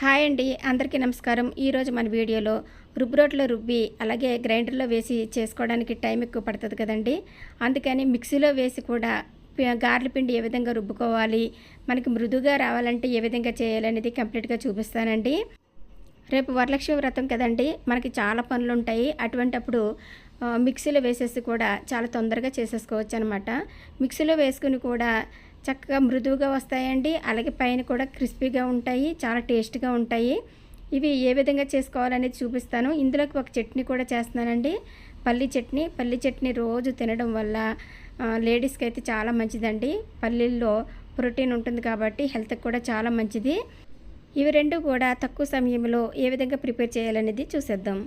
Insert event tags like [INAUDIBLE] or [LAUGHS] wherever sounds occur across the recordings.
Hi అండి అందరికీ నమస్కారం. ఈరోజు మన వీడియోలో రుబ్బురోట్లో రుబ్బి అలాగే గ్రైండర్లో వేసి చేసుకోవడానికి టైం ఎక్కువ పడుతుంది కదండి. అందుకని మిక్సీలో వేసి కూడా గార్ల పిండి ఏ విధంగా రుబ్బుకోవాలి మనకి మృదుగా రావాలంటే ఏ విధంగా చేయాలనేది కంప్లీట్గా చూపిస్తానండి. రేపు వరలక్ష్మి వ్రతం కదండి మనకి చాలా పనులు ఉంటాయి. అటువంటప్పుడు మిక్సీలో వేసేసి కూడా చాలా తొందరగా చేసేసుకోవచ్చు అనమాట మిక్సీలో వేసుకుని కూడా చక్కగా మృదువుగా వస్తాయండి. అలాగే పైన కూడా క్రిస్పీగా ఉంటాయి. చాలా టేస్ట్గా ఉంటాయి. ఇవి ఏ విధంగా చేసుకోవాలనేది చూపిస్తాను. ఇందులోకి ఒక చట్నీ కూడా చేస్తున్నానండి. పల్లి చట్నీ. పల్లి చట్నీ రోజు తినడం వల్ల లేడీస్కి అయితే చాలా మంచిదండి. పల్లీల్లో ప్రోటీన్ ఉంటుంది కాబట్టి హెల్త్కి కూడా చాలా మంచిది. ఇవి రెండు కూడా తక్కువ సమయంలో ఏ విధంగా ప్రిపేర్ చేయాలనేది చూసేద్దాం.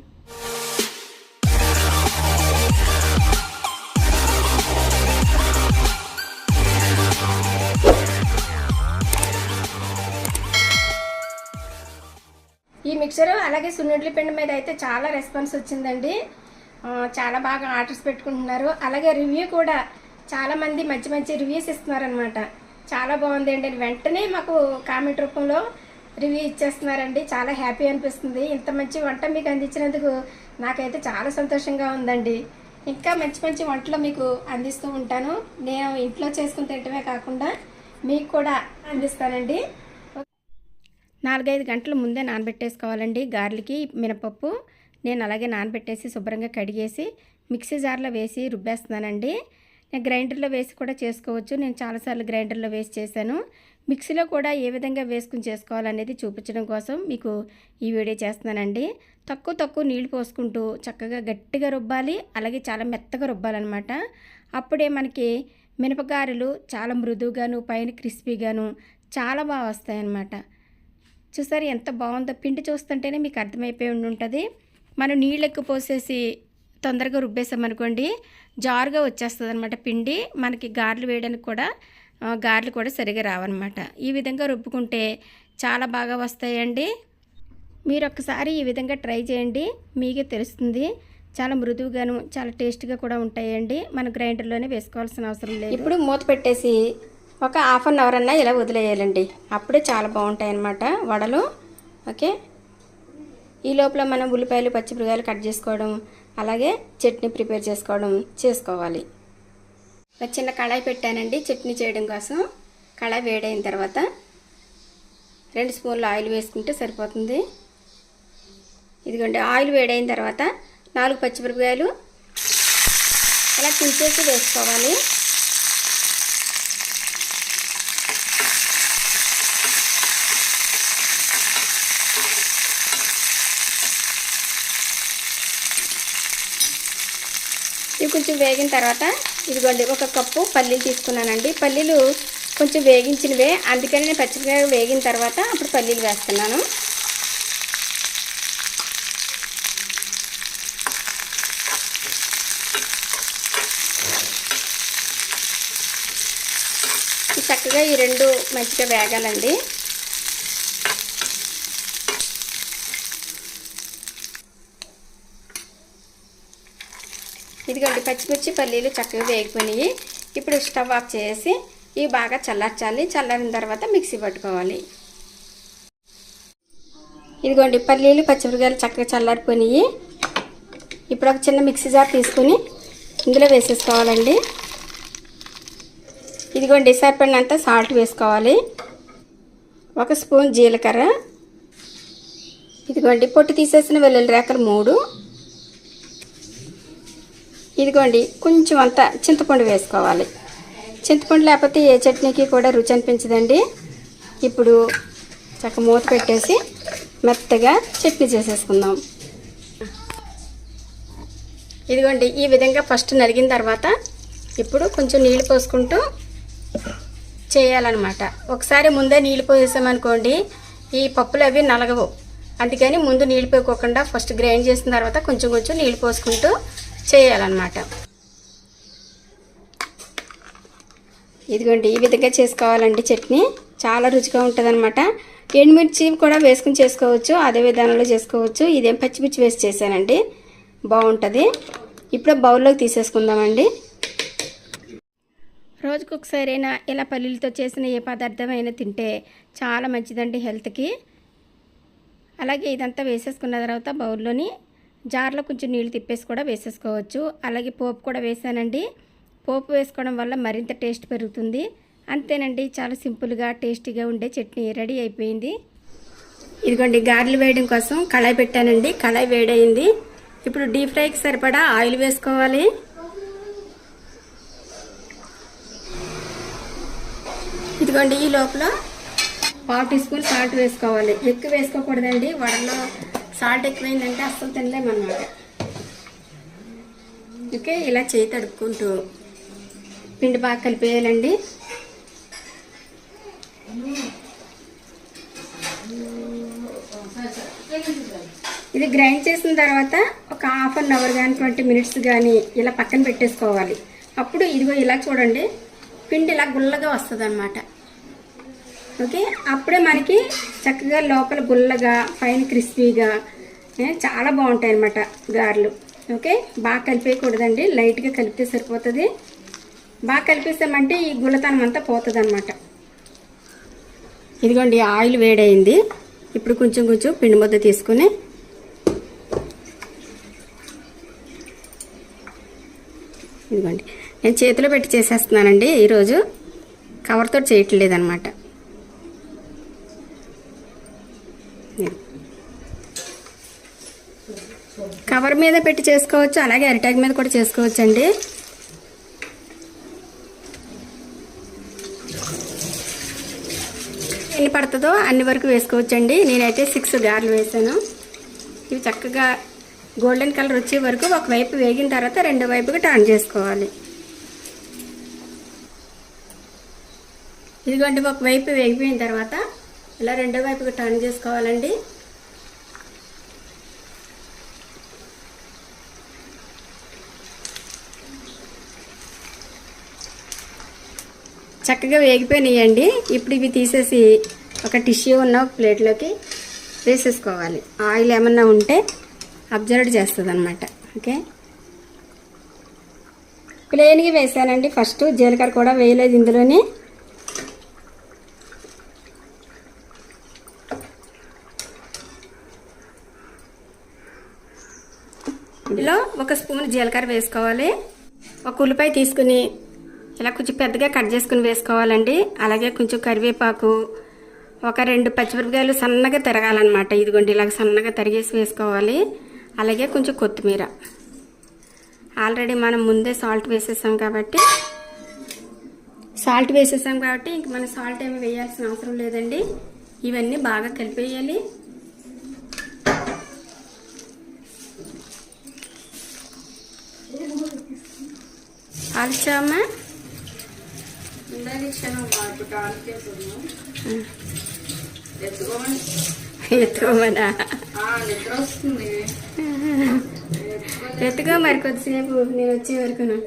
మిక్సర్ అలాగే సున్నుండ్ల పిండి మీద అయితే చాలా రెస్పాన్స్ వచ్చిందండి. చాలా బాగా ఆర్డర్స్ పెట్టుకుంటున్నారు. అలాగే రివ్యూ కూడా చాలామంది మంచి మంచి రివ్యూస్ ఇస్తున్నారనమాట చాలా బాగుందండి. వెంటనే మాకు కామెంట్ రూపంలో రివ్యూ ఇచ్చేస్తున్నారండి. చాలా హ్యాపీ అనిపిస్తుంది. ఇంత మంచి వంట మీకు అందించినందుకు నాకైతే చాలా సంతోషంగా ఉందండి. ఇంకా మంచి మంచి వంటలు మీకు అందిస్తూ ఉంటాను. నేను ఇంట్లో చేసుకుని తింటమే కాకుండా మీకు కూడా అందిస్తానండి. నాలుగైదు గంటల ముందే నానబెట్టేసుకోవాలండి గార్లికి మినపప్పు. నేను అలాగే నానబెట్టేసి శుభ్రంగా కడిగేసి మిక్సీ జార్లో వేసి రుబ్బేస్తున్నానండి. నేను గ్రైండర్లో వేసి కూడా చేసుకోవచ్చు. నేను చాలాసార్లు గ్రైండర్లో వేసి చేశాను. మిక్సీలో కూడా ఏ విధంగా వేసుకుని చేసుకోవాలనేది చూపించడం కోసం మీకు ఈ వీడియో చేస్తున్నానండి. తక్కువ తక్కువ నీళ్ళు పోసుకుంటూ చక్కగా గట్టిగా రుబ్బాలి అలాగే చాలా మెత్తగా రుబ్బాలన్నమాట. అప్పుడే మనకి మినపగారెలు చాలా మృదువుగాను పైన క్రిస్పీగాను చాలా బాగా వస్తాయన్నమాట. చూసారు ఎంత బాగుందో? పిండి చూస్తుంటేనే మీకు అర్థమైపోయి ఉండి ఉంటుంది మనం నీళ్ళు ఎక్కువ పోసేసి తొందరగా రుబ్బేసామనుకోండి జారుగా వచ్చేస్తుంది అనమాట పిండి. మనకి గారెలు వేయడానికి కూడా గారెలు కూడా సరిగా రావన్నమాట. ఈ విధంగా రుబ్బుకుంటే చాలా బాగా వస్తాయండి. మీరు ఒక్కసారి ఈ విధంగా ట్రై చేయండి. మీకే తెలుస్తుంది. చాలా మృదువుగాను చాలా టేస్ట్గా కూడా ఉంటాయండి. మన గ్రైండర్లోనే వేసుకోవాల్సిన అవసరం లేదు. ఇప్పుడు మూత పెట్టేసి ఒక హాఫ్ అన్ అవర్ అన్నా ఇలా వదిలేయాలండి. అప్పుడే చాలా బాగుంటాయి అన్నమాట వడలు. ఓకే? ఈ లోపల మనం ఉల్లిపాయలు పచ్చిమిరకాయలు కట్ చేసుకోవడం అలాగే చట్నీ ప్రిపేర్ చేసుకోవడం చేసుకోవాలి. ఒక చిన్న కళాయి పెట్టానండి చట్నీ చేయడం కోసం. కళాయి వేడైన తర్వాత రెండు స్పూన్లు ఆయిల్ వేసుకుంటే సరిపోతుంది. ఇదిగోండి ఆయిల్ వేడైన తర్వాత నాలుగు పచ్చిమిరపకాయలు అలా తుంచేసి వేసుకోవాలి ఇవి కొంచెం వేగిన తర్వాత ఇదిగోండి ఒక కప్పు పల్లీలు తీసుకున్నానండి. పల్లీలు కొంచెం వేగించినవే అందుకని నేను పచ్చిమిరపకాయ వేగిన తర్వాత అప్పుడు పల్లీలు వేస్తున్నాను. చక్కగా ఈ రెండు మంచిగా వేగాలండి. ఇదిగోండి పచ్చిమిర్చి పల్లీలు చక్కగా వేగిపోయినాయి. ఇప్పుడు స్టవ్ ఆఫ్ చేసి ఇవి బాగా చల్లార్చాలి. చల్లారిన తర్వాత మిక్సీ పట్టుకోవాలి. ఇదిగోండి పల్లీలు పచ్చిమిరకాయలు చక్కగా చల్లారిపోయినాయి. ఇప్పుడు ఒక చిన్న మిక్సీ జార్ తీసుకుని ఇందులో వేసేసుకోవాలండి. ఇదిగోండి సరిపడినంత సాల్ట్ వేసుకోవాలి. ఒక స్పూన్ జీలకర్ర. ఇదిగోండి పొట్టు తీసేసిన వెల్లుల్లి రేకలు మూడు. ఇదిగోండి కొంచెం అంత చింతపండు వేసుకోవాలి. చింతపండు లేకపోతే ఏ చట్నీకి కూడా రుచి అనిపించదండి. ఇప్పుడు చక్క మూత పెట్టేసి మెత్తగా చట్నీ చేసేసుకుందాం. ఇదిగోండి ఈ విధంగా ఫస్ట్ నలిగిన తర్వాత ఇప్పుడు కొంచెం నీళ్ళు పోసుకుంటూ చేయాలన్నమాట. ఒకసారి ముందే నీళ్ళు పోసేసామనుకోండి ఈ పప్పులు అవి నలగవు. అందుకని ముందు నీళ్ళు పోకోకుండా ఫస్ట్ గ్రైండ్ చేసిన తర్వాత కొంచెం కొంచెం నీళ్ళు పోసుకుంటూ చేయాలన్నమాట. ఇదిగోండి ఈ విధంగా చేసుకోవాలండి చట్నీ. చాలా రుచిగా ఉంటుందన్నమాట. ఎండుమిర్చి కూడా వేసుకుని చేసుకోవచ్చు అదే విధానంలో చేసుకోవచ్చు. ఇదేం పచ్చిమిర్చి వేసి చేశానండి. బాగుంటుంది. ఇప్పుడు బౌల్లోకి తీసేసుకుందామండి. రోజుకు ఒకసారైనా ఇలా పల్లీలతో చేసిన ఏ పదార్థమైనా తింటే చాలా మంచిదండి హెల్త్కి. అలాగే ఇదంతా వేసేసుకున్న తర్వాత బౌల్లోని జార్లో కొంచెం నీళ్ళు తిప్పేసి కూడా వేసేసుకోవచ్చు. అలాగే పోపు కూడా వేసానండి. పోపు వేసుకోవడం వల్ల మరింత టేస్ట్ పెరుగుతుంది. అంతేనండి చాలా సింపుల్గా టేస్టీగా ఉండే చట్నీ రెడీ అయిపోయింది. ఇదిగోండి గారెలు వేయడం కోసం కళాయి పెట్టానండి. కళాయి వేడైంది ఇప్పుడు డీప్ ఫ్రైకి సరిపడా ఆయిల్ వేసుకోవాలి. ఇదిగోండి ఈ లోపల పావు టీ స్పూన్ సాల్ట్ వేసుకోవాలి. ఎక్కువ వేసుకోకూడదండి. వడలో సాల్ట్ ఎక్కువైందంటే అస్సలు తినలేమన్నమాట. ఓకే ఇలా చేయి తడుపుకుంటూ పిండి బాగా కలిపేయాలండి. ఇది గ్రైండ్ చేసిన తర్వాత ఒక హాఫ్ అన్ అవర్ కానీ ట్వంటీ మినిట్స్ కానీ ఇలా పక్కన పెట్టేసుకోవాలి. అప్పుడు ఇదిగో ఇలా చూడండి పిండి ఇలా గుల్లగా వస్తుంది ఓకే? అప్పుడే మనకి చక్కగా లోపల గుల్లగా పైన క్రిస్పీగా చాలా బాగుంటాయి అన్నమాట గారెలు. ఓకే? బాగా కలిపేయకూడదండి. లైట్గా కలిపితే సరిపోతుంది. బాగా కలిపేసామంటే ఈ గుల్లతనం అంతా పోతుంది అనమాట ఇదిగోండి ఆయిల్ వేడైంది ఇప్పుడు కొంచెం కొంచెం పిండి ముద్ద తీసుకుని ఇదిగోండి. నేను చేతిలో పెట్టి చేసేస్తున్నానండి. ఈరోజు కవర్తో చేయట్లేదు కవర్ మీద పెట్టి చేసుకోవచ్చు అలాగే అరిటాక్ మీద కూడా చేసుకోవచ్చు అండి ఎన్ని పడుతుందో అన్ని వరకు వేసుకోవచ్చండి. నేనైతే సిక్స్ గార్లు వేసాను. ఇవి చక్కగా గోల్డెన్ కలర్ వచ్చే వరకు ఒకవైపు వేగిన తర్వాత రెండో వైపుకి టర్న్ చేసుకోవాలి. ఇదిగోండి ఒకవైపు వేగిపోయిన తర్వాత ఇలా రెండో వైపుకి టర్న్ చేసుకోవాలండి. చక్కగా వేగిపోయినాయండి. ఇప్పుడు ఇవి తీసేసి ఒక టిష్యూ ఉన్న ఒక ప్లేట్లోకి వేసేసుకోవాలి. ఆయిల్ ఏమన్నా ఉంటే అబ్జర్వ్ చేస్తుంది అనమాట ఓకే? ప్లేన్గా వేసానండి ఫస్ట్. జీలకర్ర కూడా వేయలేదు ఇందులోని. ఇందులో ఒక స్పూన్ జీలకర్ర వేసుకోవాలి. ఒక ఉల్లిపాయ తీసుకుని ఇలా కొంచెం పెద్దగా కట్ చేసుకుని వేసుకోవాలండి. అలాగే కొంచెం కరివేపాకు ఒక రెండు పచ్చిమిరపకాయలు సన్నగా తిరగాలన్నమాట. ఇదిగోండి ఇలాగ సన్నగా తరిగేసి వేసుకోవాలి. అలాగే కొంచెం కొత్తిమీర. ఆల్రెడీ మనం ముందే సాల్ట్ వేసేసాం కాబట్టి సాల్ట్ వేసేసాం కాబట్టి ఇంక మనం సాల్ట్ ఏమి వేయాల్సిన అవసరం లేదండి. ఇవన్నీ బాగా కలిపేయాలి. ఆల్చామా ఇందాక ఇచ్చాను మాకు కాల్ చేసాను ఎత్తుకోమని. ఎత్తుకో మరి కొద్దిసేపు నేను వచ్చే వరకును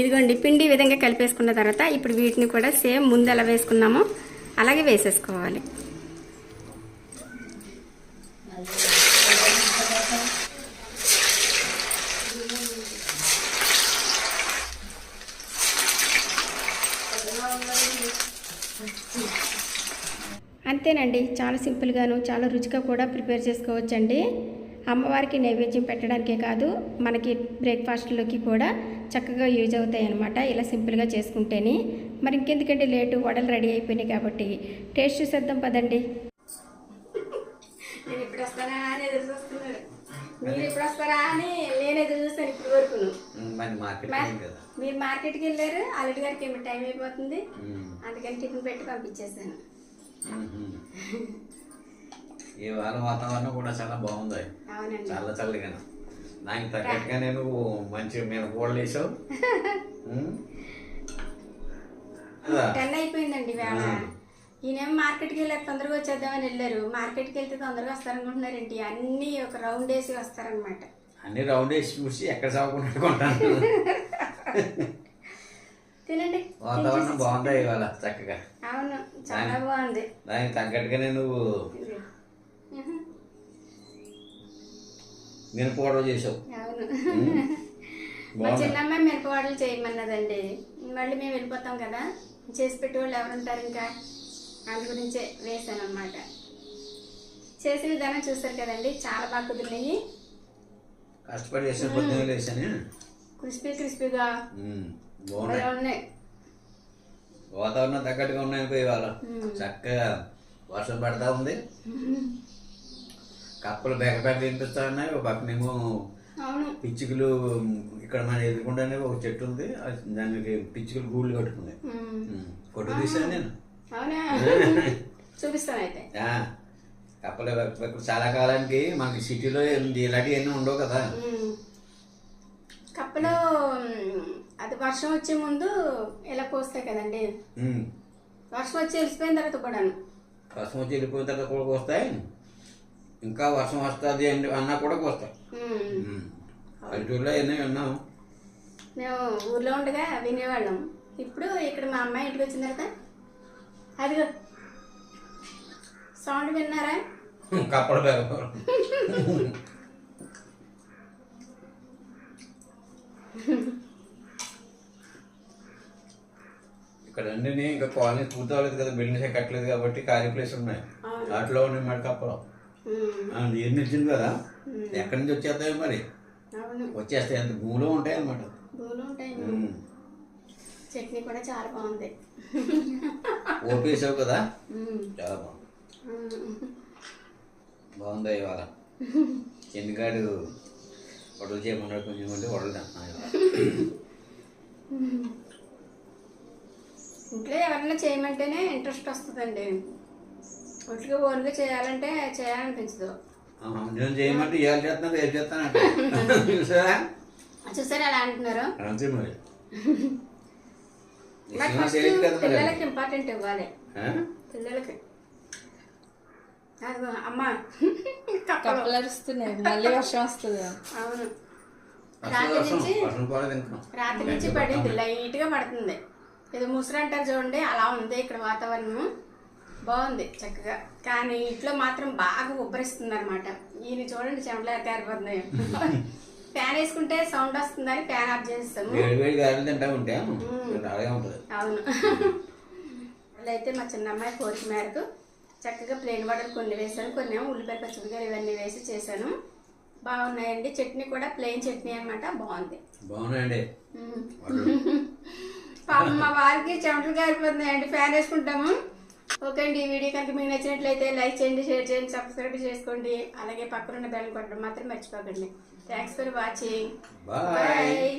ఇదిగోండి పిండి ఈ విధంగా కలిపేసుకున్న తర్వాత ఇప్పుడు వీటిని కూడా సేమ్ ముందు ఎలా వేసుకున్నామో. అలాగే వేసేసుకోవాలి. అంతేనండి. చాలా సింపుల్గాను చాలా రుచిగా కూడా ప్రిపేర్ చేసుకోవచ్చండి. అమ్మవారికి నైవేద్యం పెట్టడానికే కాదు మనకి బ్రేక్ఫాస్ట్లోకి కూడా చక్కగా యూజ్ అవుతాయి అనమాట ఇలా సింపుల్గా చేసుకుంటేనే. మరి ఇంకెందుకంటే లేటు వడలు రెడీ అయిపోయినాయి కాబట్టి. టేస్ట్ చూసేద్దాం పదండి. నేను ఇప్పుడు వస్తానా అని ఎదురు చూస్తున్నాను. మీరు ఇప్పుడు వస్తారా అని నేను ఎదురు చూస్తాను ఇప్పుడు వరకు. మరి మార్కెట్ కదా. మీరు మార్కెట్కి వెళ్ళారు అల్లుడి గారికి ఏమి టైం అయిపోతుంది. అందుకని టిఫిన్ పెట్టి పంపించేసాను. ఈ వారం వాతావరణం కూడా చాలా బాగుంది. చాలా చల్లగా నాకు తగ్గట్టుగా నేను మంచి మీద కూడలు వేసావు? టెన్ అయిపోయిందండి వేళ. ఈయనేమో మార్కెట్కి వెళ్ళారు తొందరగా వచ్చేద్దామని వెళ్ళారు. మార్కెట్కి వెళ్తే తొందరగా వస్తారనుకుంటున్నారేంటి? అన్నీ ఒక రౌండ్ వేసి వస్తారనమాట. అన్ని రౌండ్ వేసి చూసి ఎక్కడ సాగుకున్నట్టు కొంటాను. తినండి. వాతావరణం బాగుందా ఇవాళ చక్కగా? అవును చాలా బాగుంది. దానికి తగ్గట్టుగానే నువ్వు కూడలు చేసావు. అవును. మా చిన్నమ్మాయి చేయమన్నదండి. మళ్ళీ మేము వెళ్ళిపోతాం కదా. చేసి పెట్టేవాళ్ళు ఎవరుంటారు ఇంకా? అందు గురించే వేసాను అనమాట చేసే విధానం చూస్తారు కదండి. చాలా బాగా కుదిరినాయి. కష్టపడి క్రిస్పీ క్రిస్పీగా. ఉన్నాయి. వాతావరణం తగ్గట్టుగా ఉన్నాయనుకో ఇవాళ. చక్కగా వర్షం పడతా ఉంది. కప్పలు బెగ బెగ వినిపిస్తా ఉన్నాయి ఒక పక్కనేమో పిచ్చుకలు ఇక్కడ మన ఎదుర్కొండానే ఒక చెట్టు ఉంది. దానికి పిచ్చుకలు గూళ్ళు కట్టుకున్నాయి. ఫోటో తీసాను నేను. [LAUGHS] చూపిస్తాను అయితే. కప్పలు చాలా కాలానికి మనకి సిటీలో ఇలాంటివి ఎన్నో ఉండవు కదా. కప్పలో అది వర్షం వచ్చే ముందు ఇలా పోస్తాయి కదండి. వర్షం వచ్చి వెళ్ళిపోయిన తర్వాత కూడాను. వర్షం వచ్చి వెళ్ళిపోయిన తర్వాత కూడా వస్తాయి ఇంకా వర్షం వస్తుంది అని అన్నా కూడా వస్తాయి మ్మ్. పల్లెటూరులో ఎన్నో విన్నాం మేము ఊర్లో ఉండగా వినేవాళ్ళం. ఇప్పుడు ఇక్కడ మా అమ్మాయి ఇంటికి వచ్చిన తర్వాత అదిగో. సౌండ్ విన్నారా? కప్పలు బెగ ఇక్కడ అన్ని ఇంకా కాలనీ పూర్తి అవ్వలేదు కదా బిల్డింగ్స్ కట్టలేదు కాబట్టి ఖాళీ ప్లేస్ ఉన్నాయి. వాటిలో ఉన్నాయి. ఆ, నీరు నిలిచింది కదా ఎక్కడి నుంచి వచ్చేస్తాయి మరి వచ్చేస్తాయి అంత భూమిలో ఉంటాయి ఉమ్. చట్నీ కూడా చాలా బాగుంది ఓపేసావు కదా. చాలా బాగుంది. బాగుందా ఇవాళ చిన్నగాడు వడలు చేయమన్నాడు కొంచెం కొంచెం వడలు తింటున్నాను. ఇంట్లో ఎవరైనా చేయమంటేనే ఇంట్రెస్ట్ వస్తుందండి. ఒట్లుగా ఓన్గా చేయాలంటే చేయాలనిపించదు. నేను చేయమంటే ఏం [LAUGHS] చూసారా? చూసారా అలా అంటున్నారు? అంతే [LAUGHS] మరి. పిల్లలకి ఇంపార్టెంట్ ఇవ్వాలి? పిల్లలకి. అదిగో అమ్మ. మళ్ళీ వర్షం వస్తుంది. అవును. రాత్రి నుంచి రాత్రి నుంచి పడింది. లైట్గా పడుతుంది. ఏదో ముసురు అంటారు చూడండి అలా ఉంది ఇక్కడ వాతావరణం. బాగుంది చక్కగా. కానీ ఇంట్లో మాత్రం బాగా ఉబ్బరిస్తుంది అనమాట ఈయన చూడండి చెమటలు కారిపోతున్నాయి [LAUGHS] ఫ్యాన్ వేసుకుంటే సౌండ్ వస్తుందని ఫ్యాన్ ఆఫ్ చేస్తాము అవును. [LAUGHS] అయితే మా చిన్న అమ్మాయి కోరిక మేరకు చక్కగా ప్లేన్ వడలు కొన్ని వేసాను కొన్ని ఏమో ఉల్లిపాయ పచ్చిమిరకాయలు ఇవన్నీ వేసి చేశాను. బాగున్నాయండి. చట్నీ కూడా ప్లెయిన్ చట్నీ అన్నమాట. బాగుంది. బాగున్నాయండి. [LAUGHS] పాపం మా వారికి చెమటలు కారిపోతున్నాయండి. ఫ్యాన్ వేసుకుంటాము. ఓకే అండి ఈ వీడియో కనుక మీకు నచ్చినట్లయితే లైక్ చేయండి షేర్ చేయండి సబ్స్క్రైబ్ చేసుకోండి. అలాగే పక్కన ఉన్న బెల్ కొట్టడం మాత్రం మర్చిపోకండి. Thanks for watching. Bye. Bye.